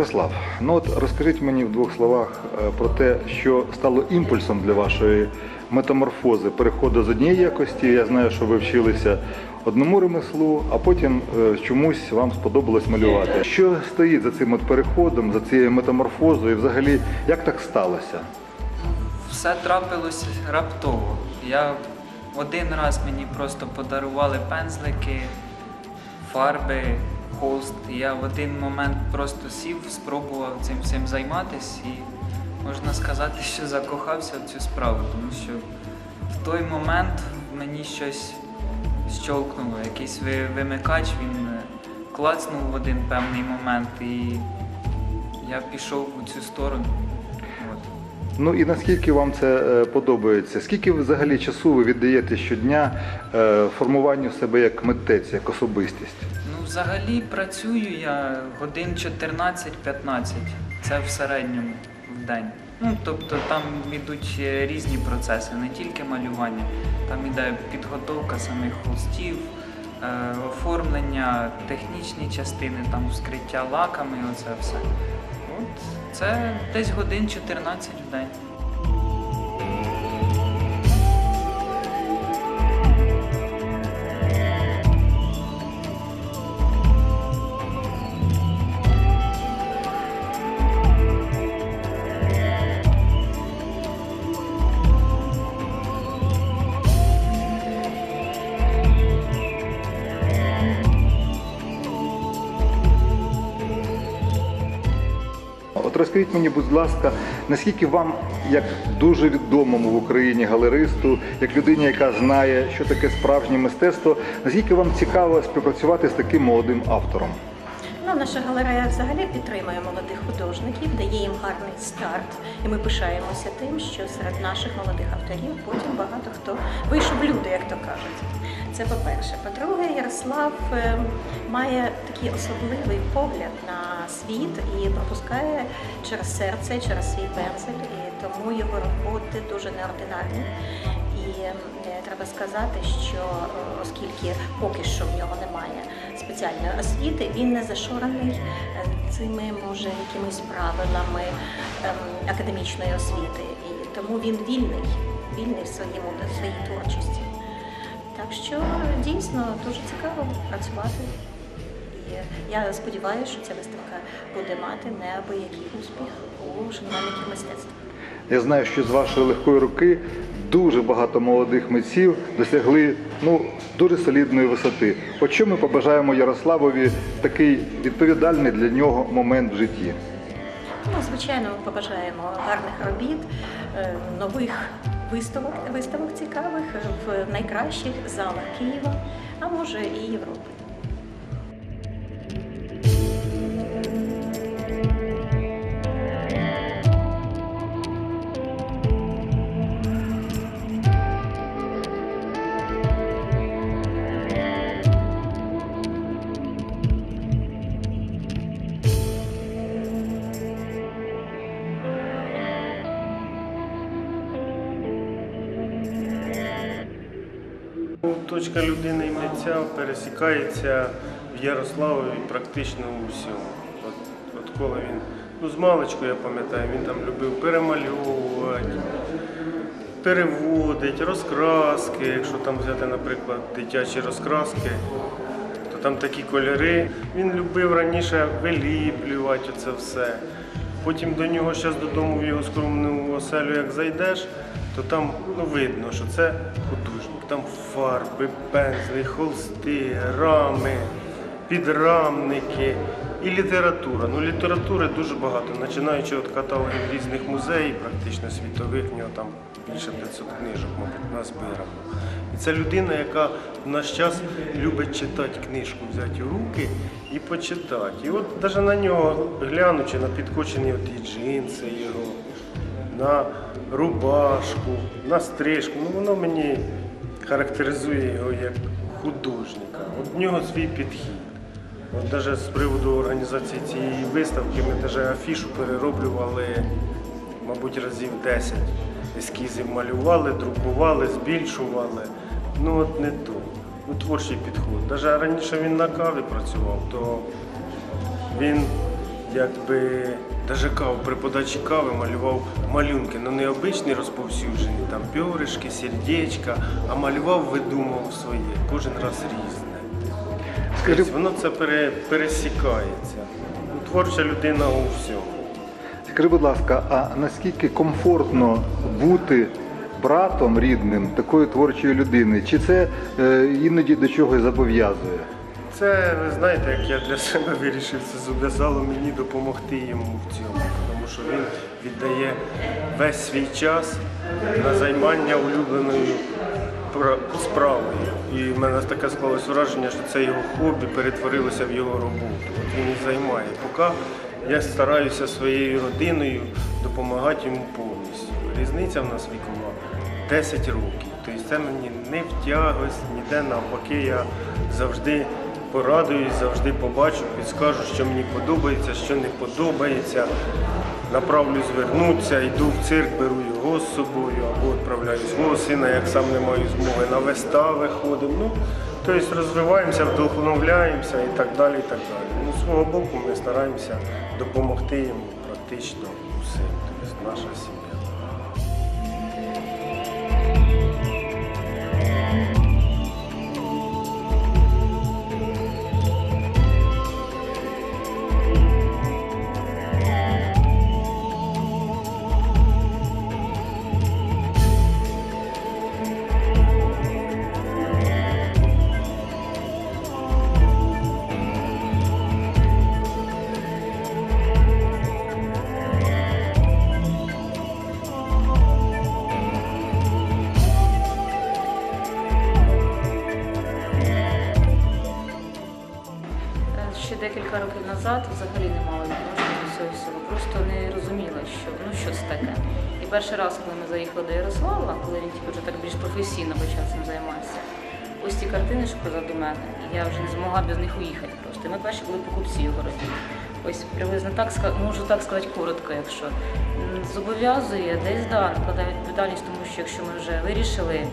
Ярослав, ну от розкажіть мені в двох словах е, про те, що стало імпульсом для вашої метаморфози, переходу з однієї якості. Я знаю, що ви вчилися одному ремеслу, а потім е, чомусь вам сподобалось малювати. Що стоїть за цим от переходом, за цією метаморфозою, і взагалі як так сталося? Все трапилось раптово. Я один раз мені просто подарували пензлики, фарби, холст. Я в один момент просто сів, спробував цим всім займатися і можна сказати, що закохався в цю справу, тому що в той момент мені щось щолкнуло, якийсь вимикач, він е, клацнув в один певний момент і я пішов у цю сторону. Ну і наскільки вам це е, подобається? Скільки взагалі часу ви віддаєте щодня е, формуванню себе як митець, як особистість? Ну, взагалі працюю я годин 14-15. Це в середньому в день. Ну, тобто там йдуть е, різні процеси, не тільки малювання. Там іде підготовка самих холстів, оформлення, технічні частини, там вскриття лаками, оце все. Це десь годин 14 в день. От розкажіть мені, будь ласка, наскільки вам, як дуже відомому в Україні галеристу, як людині, яка знає, що таке справжнє мистецтво, наскільки вам цікаво співпрацювати з таким молодим автором? Ну, наша галерея взагалі підтримує молодих художників, дає їм гарний старт. І ми пишаємося тим, що серед наших молодих авторів потім багато хто вийшов люди, як то кажуть. Це по-перше. По-друге, Ярослав е, має такий особливий погляд на світ і пропускає через серце, через свій пензель. І тому його роботи дуже неординарні. І е, треба сказати, що е, оскільки поки що в нього немає спеціальної освіти, він не зашорений е, цими може якимись правилами ем, академічної освіти, і тому він вільний, вільний в своєму в своїй творчості. Так що дійсно дуже цікаво працювати. І я сподіваюся, що ця виставка буде мати неабиякий успіх у шанувальників мистецтва. Я знаю, що з вашої легкої руки дуже багато молодих митців досягли ну, дуже солідної висоти. От що ми побажаємо Ярославові такий відповідальний для нього момент в житті? Ну, звичайно, ми побажаємо гарних робіт, е, нових виставок, виставок цікавих в найкращих залах Києва, а може і Європи. Точка людини і митця пересікається в Ярославові практично у всьому. От, от коли він, ну з маличку я пам'ятаю, він там любив перемальовувати, переводить, розкраски. Якщо там взяти, наприклад, дитячі розкраски, то там такі кольори. Він любив раніше виліплювати це все. Потім до нього зараз додому в його скромну оселю, як зайдеш, то там ну, видно, що це художник. Там фарби, пензлі, холсти, рами, підрамники і література. Ну, літератури дуже багато, починаючи від каталогів різних музеїв, практично світових, в нього там більше 500 книжок, мабуть, назбирано. І це людина, яка в наш час любить читати книжку, взяти у руки і почитати. І от навіть на нього, глянучи на підкочені от і джинси його, на рубашку, на стрижку, ну воно мені характеризує його як художника. От в нього свій підхід. От навіть з приводу організації цієї виставки ми навіть афішу перероблювали, мабуть, разів 10. Ескізів малювали, друкували, збільшували. Ну от не то. Ну, творчий підход. Навіть раніше він на каві працював, то він якби даже каву при подачі кави малював малюнки, ну не обичні розповсюджені, там пьоришки, сердечка, а малював, видумав своє, кожен раз різне. Скажи, Тобто воно це пере, пересікається. Ну, Творча людина у всьому. скажи, будь ласка, а наскільки комфортно бути братом рідним такої творчої людини? Чи це е, іноді до чогось зобов'язує? Це, ви знаєте, як я для себе вирішив, це зобов'язало мені допомогти йому в цьому, тому що він віддає весь свій час на займання улюбленою справою. І в мене таке склалось враження, що це його хобі перетворилося в його роботу. От він і займає. Поки я стараюся своєю родиною допомагати йому повністю. Різниця в нас вікова 10 років. Тобто це мені не втягусь, ніде навпаки, я завжди порадуюсь, завжди побачу, підскажу, що мені подобається, що не подобається. Направлю звернутися, йду в цирк, беру його з собою або відправляю свого сина, як сам не маю змоги, на вистави ходимо. Ну, тобто розвиваємося, вдохновляємося і так далі. і так далі. Ну, з свого боку ми стараємося допомогти йому практично усім. Тобто наша сім'я. Декілька років назад взагалі не мала відношення до цього всього. Просто не розуміла, що ну що це таке. І перший раз, коли ми заїхали до Ярослава, коли він тільки вже так більш професійно почав цим займатися, ось ці картини, що позаду мене, і я вже не змогла без них уїхати просто. І ми перші були покупці його робіт. Ось приблизно так можу так сказати коротко, якщо зобов'язує десь да, накладає відповідальність, тому що якщо ми вже вирішили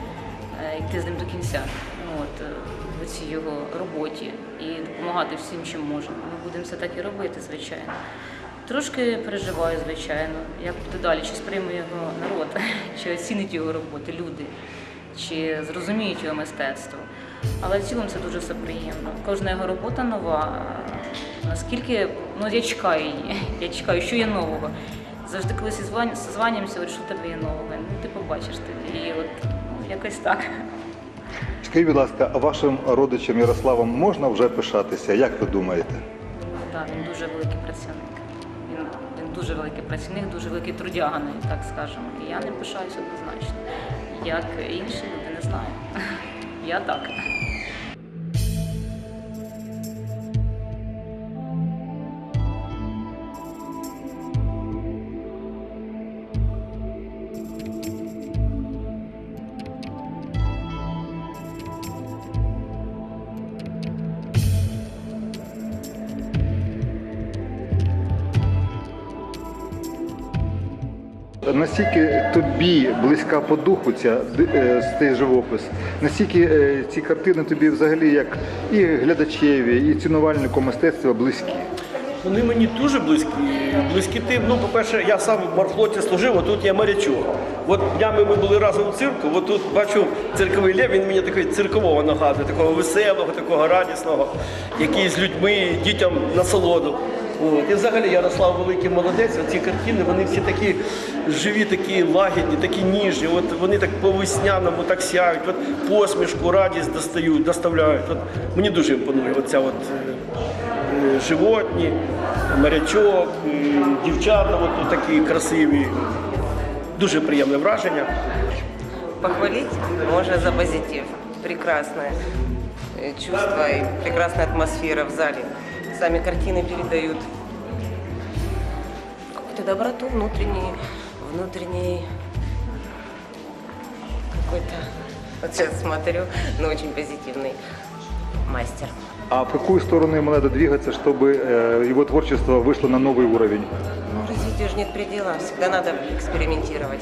йти з ним до кінця, ну от е, в цій його роботі і допомагати всім, чим можемо. Ми будемо це так і робити, звичайно. Трошки переживаю, звичайно, як буде далі, чи сприйме його народ, чи оцінить його роботи, люди, чи зрозуміють його мистецтво. Але в цілому це дуже все приємно. Кожна його робота нова. Наскільки ну я чекаю її, я чекаю, що є нового. Завжди колись звань- созванюємося, що тебе є нового. Ну ти побачиш тоді. І от якось так. Скажіть, будь ласка, а вашим родичам Ярославом можна вже пишатися? Як ви думаєте? Так, він дуже великий працівник. Він, він дуже великий працівник, дуже великий трудяга, так скажемо. І я не пишаюся однозначно. Як інші люди, не знаю. Я так. Наскільки тобі близька по духу ця е, цей живопис? Наскільки е, ці картини тобі взагалі як і глядачеві, і цінувальнику мистецтва близькі? Вони мені дуже близькі. Близькі тим, ну, по-перше, я сам в морфлоті служив, а тут я морячок. От днями ми були разом у цирку, от тут бачу цирковий лев, він мені такий циркового нагадує, такого веселого, такого радісного, який з людьми, дітям насолоду. От. І взагалі Ярослав великий молодець, ці картини, вони всі такі живі, такі лагідні, такі ніжні. От вони так по весняному так сяють, от посмішку, радість достають, доставляють. От мені дуже імпонує оця от. е, е, животні, морячок, е, дівчата от, такі красиві. Дуже приємне враження. Похвалить можно за позитив. Прекрасное чувство и прекрасная атмосфера в зале Сами картины передают какую-то доброту внутренний, внутренний какой-то. Вот сейчас смотрю, но очень позитивный мастер. А в какую сторону ему надо двигаться, чтобы э, его творчество вышло на новый уровень? Ну, развитию же нет предела, всегда надо экспериментировать.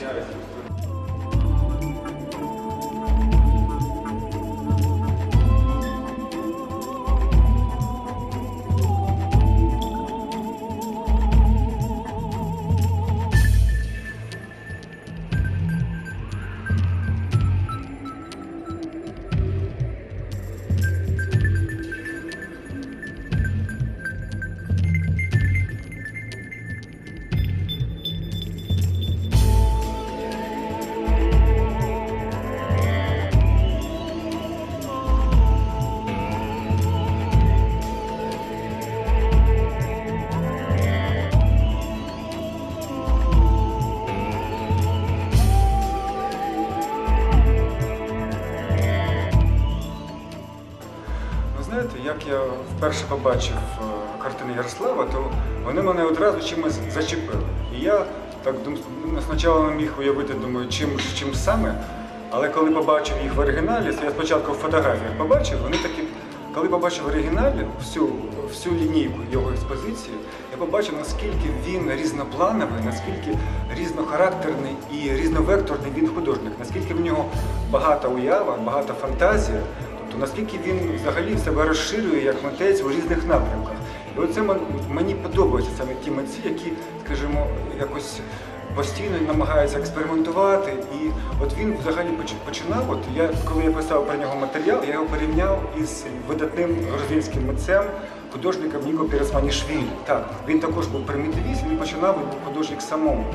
Вперше побачив е, картини Ярослава, то вони мене одразу чимось зачепили. І я так ну, спочатку не міг уявити, думаю, чим, чим саме. Але коли побачив їх в оригіналі, я спочатку в фотографіях побачив, вони такі. Коли побачив в оригіналі всю, всю лінійку його експозиції, я побачив, наскільки він різноплановий, наскільки різнохарактерний і різновекторний він художник, наскільки в нього багата уява, багата фантазія, тобто наскільки він взагалі себе розширює як митець у різних напрямках. І оце мені подобаються саме ті митці, які, скажімо, якось постійно намагаються експериментувати. І от він взагалі починав. От я коли я писав про нього матеріал, я його порівняв із видатним грузинським митцем, художником Ніко Пірасманішвілі. Так, він також був примітивіст, він починав художник самому.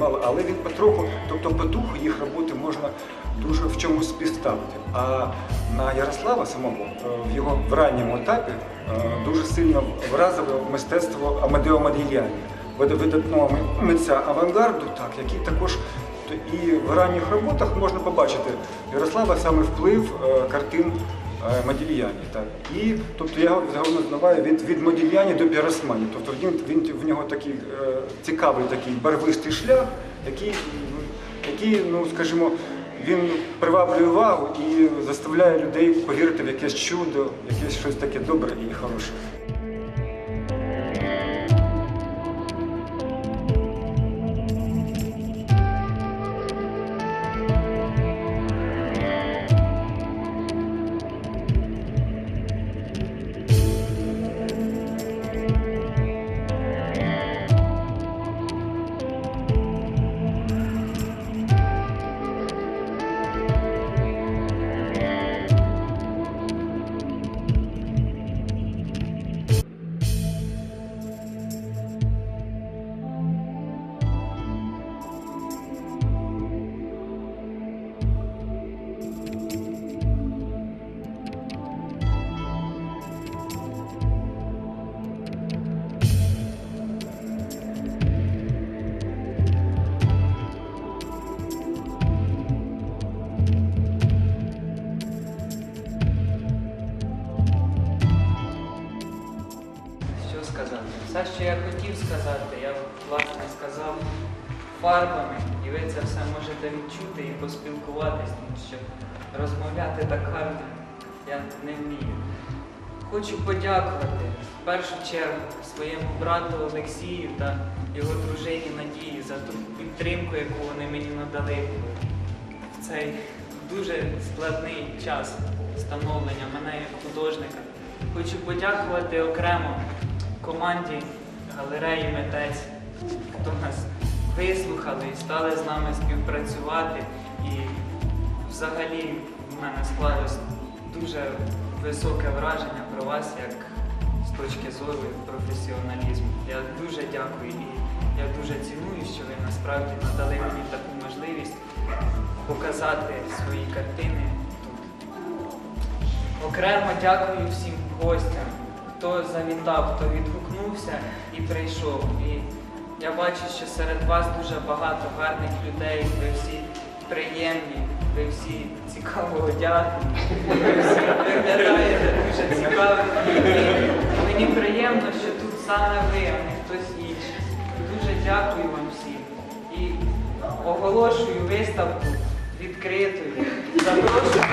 Але він потроху, тобто по духу їх роботи можна дуже в чомусь співставити. А на Ярослава самого е, в його ранньому етапі е, дуже сильно вразило мистецтво Амадео вида- видатного митця авангарду, так, який також і в ранніх роботах можна побачити Ярослава саме вплив е, картин Модільяні. Так. І тобто я загалом називаю від, від Модільяні до Бірасмані. Тобто він, він в нього такий е, цікавий такий барвистий шлях, який, який, ну скажімо, він приваблює увагу і заставляє людей повірити в якесь чудо, якесь щось таке добре і хороше. Що я хотів сказати, я власне сказав фарбами, і ви це все можете відчути і поспілкуватись, тому що розмовляти так гарно я не вмію. Хочу подякувати в першу чергу своєму брату Олексію та його дружині Надії за ту підтримку, яку вони мені надали в цей дуже складний час становлення мене як художника. Хочу подякувати окремо команді галереї Митець, хто нас вислухали і стали з нами співпрацювати. І взагалі в мене склалось дуже високе враження про вас як з точки зору професіоналізму. Я дуже дякую і я дуже ціную, що ви насправді надали мені таку можливість показати свої картини тут. Окремо дякую всім гостям, хто завітав, хто відгукнувся і прийшов. І я бачу, що серед вас дуже багато гарних людей, ви всі приємні, ви всі цікаво одягнені, ви всі виглядаєте дуже цікавими. І Мені приємно, що тут саме ви, а не хтось інший. Дуже дякую вам всім. І оголошую виставку відкритою. Запрошую.